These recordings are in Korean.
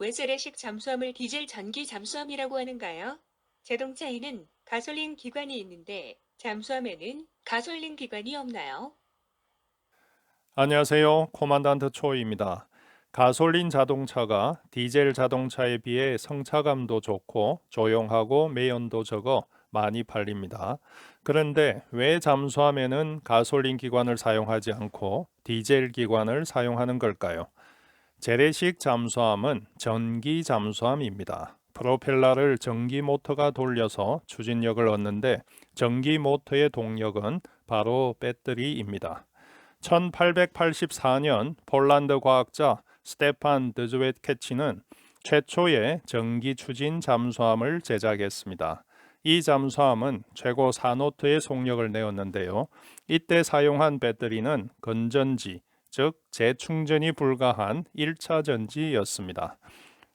왜 재래식 잠수함을 디젤 전기 잠수함이라고 하는가요? 자동차에는 가솔린 기관이 있는데 잠수함에는 가솔린 기관이 없나요? 안녕하세요. 코만단트 초이입니다. 가솔린 자동차가 디젤 자동차에 비해 성차감도 좋고 조용하고 매연도 적어 많이 팔립니다. 그런데 왜 잠수함에는 가솔린 기관을 사용하지 않고 디젤 기관을 사용하는 걸까요? 재래식 잠수함은 전기 잠수함입니다. 프로펠러를 전기 모터가 돌려서 추진력을 얻는데 전기 모터의 동력은 바로 배터리입니다. 1884년 폴란드 과학자 스테판 드즈웨트케치는 최초의 전기 추진 잠수함을 제작했습니다. 이 잠수함은 최고 4노트의 속력을 내었는데요. 이때 사용한 배터리는 건전지, 즉 재충전이 불가한 1차 전지였습니다.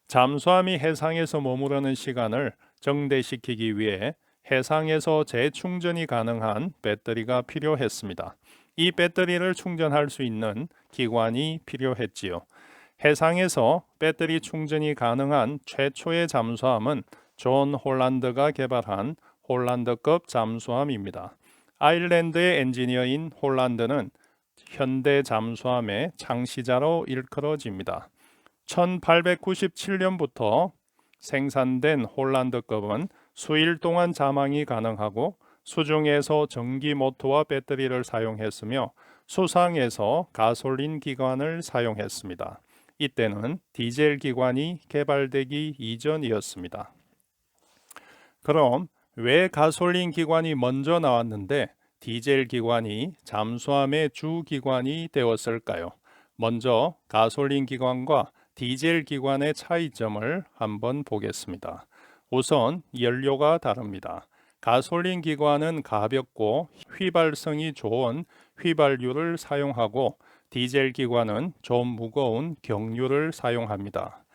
잠수함이 해상에서 머무르는 시간을 정대시키기 위해 해상에서 재충전이 가능한 배터리가 필요했습니다. 이 배터리를 충전할 수 있는 기관이 필요했지요. 해상에서 배터리 충전이 가능한 최초의 잠수함은 존 홀란드가 개발한 홀란드급 잠수함입니다. 아일랜드의 엔지니어인 홀란드는 현대 잠수함의 창시자로 일컬어집니다. 1897년부터 생산된 홀란드급은 수일 동안 자망이 가능하고 수중에서 전기 모터와 배터리를 사용했으며 수상에서 가솔린 기관을 사용했습니다. 이때는 디젤 기관이 개발되기 이전이었습니다. 그럼 왜 가솔린 기관이 먼저 나왔는데 디젤 기관이 잠수함의 주 기관이 되었을까요? 먼저 가솔린 기관과 디젤 기관의 차이점을 한번 보겠습니다. 우선 연료가 다릅니다. 가솔린 기관은 가볍고 휘발성이 좋은 휘발유를 사용하고 디젤 기관은 좀 무거운 경유를 사용합니다.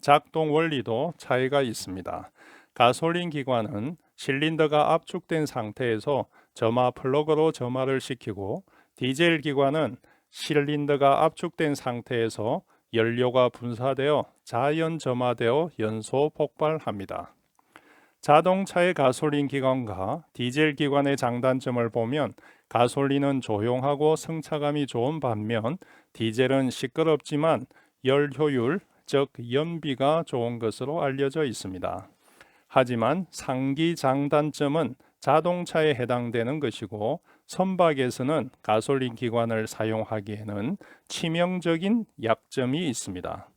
작동 원리도 차이가 있습니다. 가솔린 기관은 실린더가 압축된 상태에서 점화 플러그로 점화를 시키고 디젤 기관은 실린더가 압축된 상태에서 연료가 분사되어 자연 점화되어 연소 폭발합니다. 자동차의 가솔린 기관과 디젤 기관의 장단점을 보면 가솔린은 조용하고 승차감이 좋은 반면 디젤은 시끄럽지만 열 효율, 즉 연비가 좋은 것으로 알려져 있습니다. 하지만 상기 장단점은 자동차에 해당되는 것이고 선박에서는 가솔린 기관을 사용하기에는 치명적인 약점이 있습니다.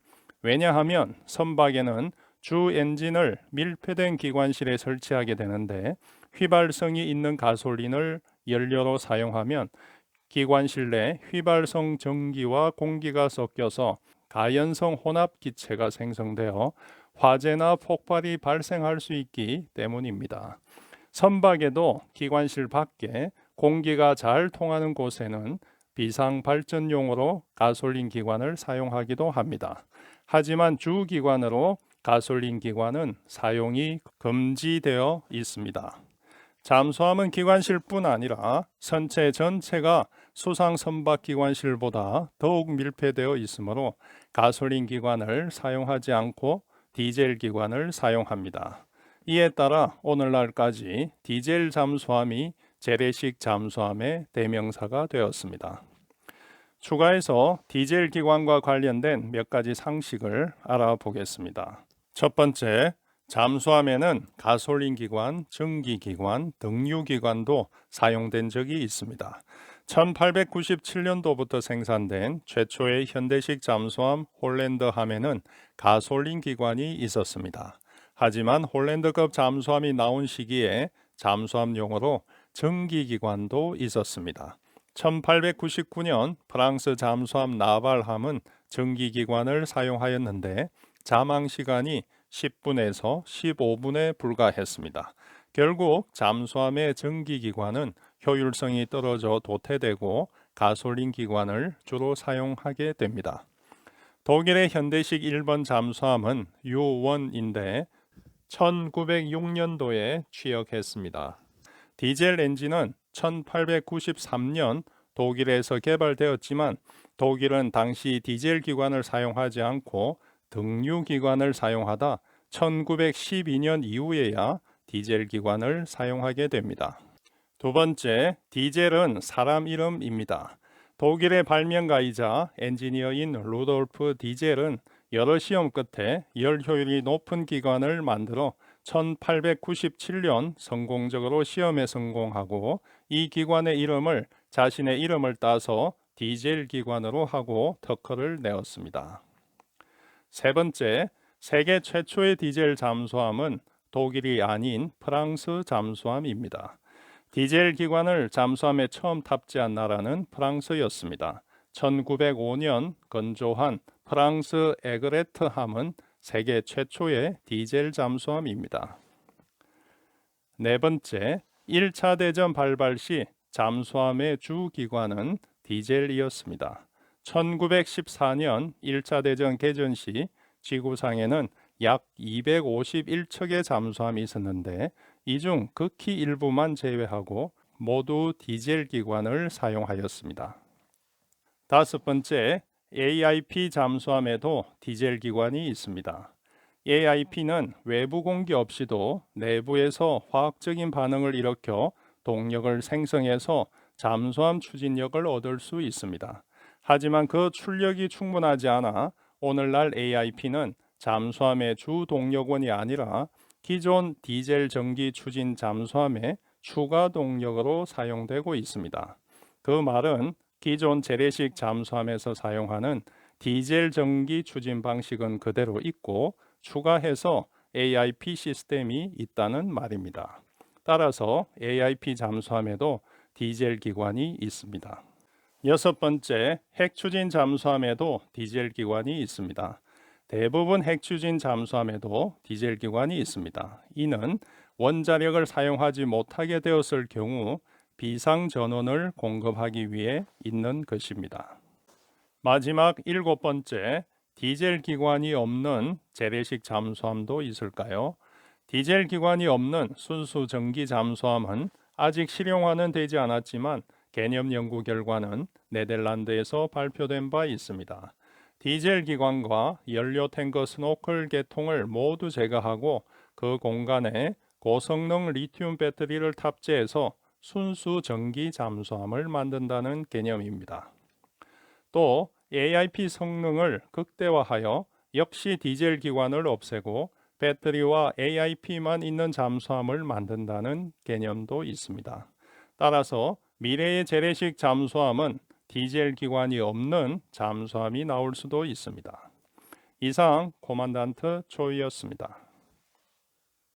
왜냐하면 선박에는 주 엔진을 밀폐된 기관실에 설치하게 되는데 휘발성이 있는 가솔린을 연료로 사용하면 기관실 내 휘발성 전기와 공기가 섞여서 가연성 혼합 기체가 생성되어 화재나 폭발이 발생할 수 있기 때문입니다. 선박에도 기관실 밖에 공기가 잘 통하는 곳에는 비상 발전용으로 가솔린 기관을 사용하기도 합니다. 하지만 주 기관으로 가솔린 기관은 사용이 금지되어 있습니다. 잠수함은 기관실뿐 아니라 선체 전체가 수상 선박 기관실보다 더욱 밀폐되어 있으므로 가솔린 기관을 사용하지 않고 디젤 기관을 사용합니다. 이에 따라 오늘날까지 디젤 잠수함이 재래식 잠수함의 대명사가 되었습니다. 추가해서 디젤 기관과 관련된 몇 가지 상식을 알아보겠습니다. 첫 번째, 잠수함에는 가솔린 기관, 증기 기관, 등유 기관도 사용된 적이 있습니다. 1897년도부터 생산된 최초의 현대식 잠수함 홀랜드 함에는 가솔린 기관이 있었습니다. 하지만 홀랜드급 잠수함이 나온 시기에 잠수함용으로 전기 기관도 있었습니다. 1899년 프랑스 잠수함 나발함은 전기 기관을 사용하였는데 자망 시간이 10분에서 15분에 불과했습니다. 결국 잠수함의 전기 기관은 효율성이 떨어져 도태되고 가솔린 기관을 주로 사용하게 됩니다. 독일의 현대식 1번 잠수함은 U1인데 1906년도에 취역했습니다. 디젤 엔진은 1893년 독일에서 개발되었지만 독일은 당시 디젤 기관을 사용하지 않고 등유 기관을 사용하다 1912년 이후에야 디젤 기관을 사용하게 됩니다. 두 번째, 디젤은 사람 이름입니다. 독일의 발명가이자 엔지니어인 루돌프 디젤은 여러 시험 끝에 열 효율이 높은 기관을 만들어 1897년 성공적으로 시험에 성공하고 이 기관의 이름을 자신의 이름을 따서 디젤 기관으로 하고 특허를 내었습니다. 세 번째, 세계 최초의 디젤 잠수함은 독일이 아닌 프랑스 잠수함입니다. 디젤 기관을 잠수함에 처음 탑재한 나라는 프랑스였습니다. 1905년 건조한 프랑스 에그레트함은 세계 최초의 디젤 잠수함입니다. 네 번째, 1차 대전 발발 시 잠수함의 주 기관은 디젤이었습니다. 1914년 1차 대전 개전 시 지구상에는 약 251척의 잠수함이 있었는데 이 중 극히 일부만 제외하고 모두 디젤 기관을 사용하였습니다. 다섯 번째, AIP 잠수함에도 디젤 기관이 있습니다. AIP는 외부 공기 없이도 내부에서 화학적인 반응을 일으켜 동력을 생성해서 잠수함 추진력을 얻을 수 있습니다. 하지만 그 출력이 충분하지 않아 오늘날 AIP는 잠수함의 주 동력원이 아니라 기존 디젤 전기 추진 잠수함의 추가 동력으로 사용되고 있습니다. 그 말은 기존 재래식 잠수함에서 사용하는 디젤 전기 추진 방식은 그대로 있고 추가해서 AIP 시스템이 있다는 말입니다. 따라서 AIP 잠수함에도 디젤 기관이 있습니다. 여섯 번째, 핵 추진 잠수함에도 디젤 기관이 있습니다. 대부분 핵 추진 잠수함에도 디젤 기관이 있습니다. 이는 원자력을 사용하지 못하게 되었을 경우 비상 전원을 공급하기 위해 있는 것입니다. 마지막 일곱 번째, 디젤 기관이 없는 재래식 잠수함도 있을까요? 디젤 기관이 없는 순수 전기 잠수함은 아직 실용화는 되지 않았지만 개념 연구 결과는 네덜란드에서 발표된 바 있습니다. 디젤 기관과 연료 탱크 스노클 계통을 모두 제거하고 그 공간에 고성능 리튬 배터리를 탑재해서 순수 전기 잠수함을 만든다는 개념입니다. 또 AIP 성능을 극대화하여 역시 디젤 기관을 없애고 배터리와 AIP만 있는 잠수함을 만든다는 개념도 있습니다. 따라서 미래의 재래식 잠수함은 디젤 기관이 없는 잠수함이 나올 수도 있습니다. 이상 코만단트 초이였습니다.